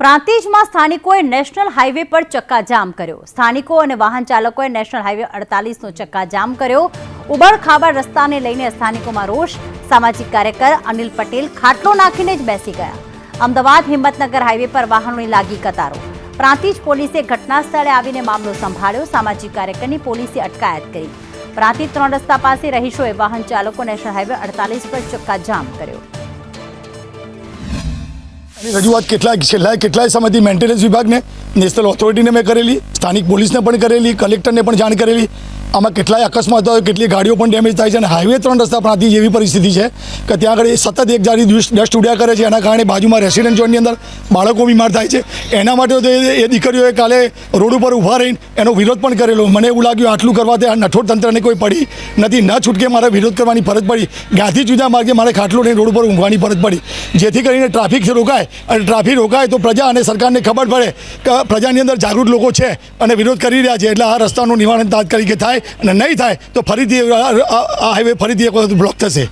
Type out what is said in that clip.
પ્રાંતિજમાં સ્થાનિકોએ national highway પર ચક્કાજામ કર્યો. સ્થાનિકો અને વાહન ચાલકોએ નેશનલ હાઈવે અડતાલીસનો ચક્કાજામ કર્યો. ઉબડ ખાબડ રસ્તાને લઈને સ્થાનિકોમાં રોષ. સામાજિક કાર્યકર અનિલ પટેલ ખાટલો નાખીને જ બેસી ગયા. અમદાવાદ હિંમતનગર હાઈવે પર વાહનોની લાગી કતારો. પ્રાંતિજ પોલીસે ઘટના સ્થળે આવીને મામલો સંભાળ્યો. સામાજિક કાર્યકરની પોલીસે અટકાયત કરી. પ્રાંતિજ ત્રણ રસ્તા પાસે રહીશોએ વાહન ચાલકો નેશનલ હાઈવે અડતાલીસ પર ચક્કાજામ કર્યો. રજૂઆત કેટલાય છેલ્લા કેટલાય સમયથી મેન્ટેનન્સ વિભાગને નેશનલ ઓથોરિટીને મેં કરેલી, સ્થાનિક પોલીસને પણ કરેલી કલેક્ટરને પણ જાણ કરેલી. આમાં કેટલાય અકસ્માતો કેટલી ગાડીઓ પણ ડેમેજ થાય છે અને હાઈવે ત્રણ રસ્તા પ્રાંતિ એવી પરિસ્થિતિ છે કે ત્યાં આગળ સતત એક જારી ડસ્ટ ઉડ્યા કરે છે. એના કારણે બાજુમાં રેસિડેન્ટ ઝોનની અંદર બાળકો બીમાર થાય છે. એના માટે તો એ દીકરીઓએ કાલે રોડ ઉપર ઊભા રહીને એનો વિરોધ પણ કરેલો. મને એવું લાગ્યું આટલું કરવાથી આ નઠોડ તંત્રને કોઈ પડી નથી. ન છૂટકે મારે વિરોધ કરવાની ફરજ પડી. ગાંધી જુદા માર્ગે મારે ખાટલો લઈને રોડ ઉપર ઊંઘવાની ફરજ પડી. જેથી કરીને ટ્રાફિક રોકાય. અને ટ્રાફિક રોકાય તો પ્રજા અને સરકારને ખબર પડે કે પ્રજાની અંદર જાગૃત લોકો છે અને વિરોધ કરી રહ્યા છે. એટલે આ રસ્તાનું નિવારણ તાત્કાલિક થાય. અને નહીં થાય તો ફરીથી આ હાઈવે ફરીથી એક વખત બ્લોક થશે.